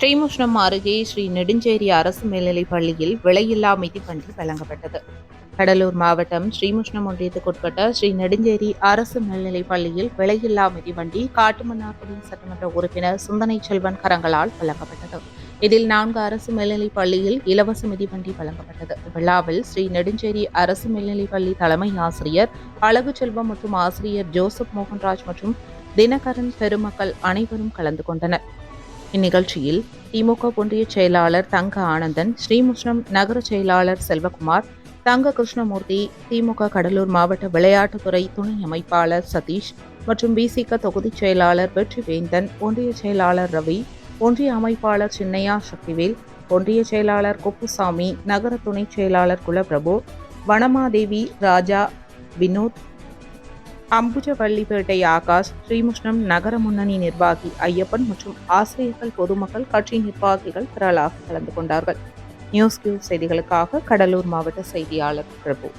ஸ்ரீமுஷ்ணம் அருகே ஸ்ரீ நெடுஞ்சேரி அரசு மேல்நிலைப் பள்ளியில் விலையில்லா மிதிவண்டி வழங்கப்பட்டது. கடலூர் மாவட்டம் ஸ்ரீமுஷ்ணம் ஒன்றியத்துக்குட்பட்ட ஸ்ரீ நெடுஞ்சேரி அரசு மேல்நிலைப் பள்ளியில் விலையில்லா மிதிவண்டி காட்டுமன்னார்குடி சட்டமன்ற உறுப்பினர் சுந்தனை செல்வன் கரங்களால் வழங்கப்பட்டது. இதில் நான்கு அரசு மேல்நிலைப் பள்ளியில் இலவச மிதிவண்டி வழங்கப்பட்டது. விழாவில் ஸ்ரீ நெடுஞ்சேரி அரசு மேல்நிலைப் பள்ளி தலைமை ஆசிரியர் அழகு செல்வம் மற்றும் ஆசிரியர் ஜோசப் மோகன்ராஜ் மற்றும் தினகரன் பெருமக்கள் அனைவரும் கலந்து கொண்டனர். இந்நிகழ்ச்சியில் திமுக ஒன்றிய செயலாளர் தங்க ஆனந்தன் ஸ்ரீமுஷ்ணம் நகர செயலாளர் செல்வகுமார் தங்க கிருஷ்ணமூர்த்தி திமுக கடலூர் மாவட்ட விளையாட்டுத்துறை துணை அமைப்பாளர் சதீஷ் மற்றும் பிசிக தொகுதி செயலாளர் வெற்றிவேந்தன் ஒன்றிய செயலாளர் ரவி ஒன்றிய அமைப்பாளர் சின்னையா சக்திவேல் ஒன்றிய செயலாளர் குப்புசாமி நகர துணை செயலாளர் குலபிரபு வனமாதேவி ராஜா வினோத் அம்புஜவள்ளிப்பேட்டை ஆகாஷ் ஸ்ரீமுஷ்ணம் நகர முன்னணி நிர்வாகி ஐயப்பன் மற்றும் ஆசிரியர்கள் பொதுமக்கள் கட்சி நிர்வாகிகள் திரளாக கலந்து கொண்டார்கள். நியூஸ் கியூ செய்திகளுக்காக கடலூர் மாவட்ட செய்தியாளர் பிரபு.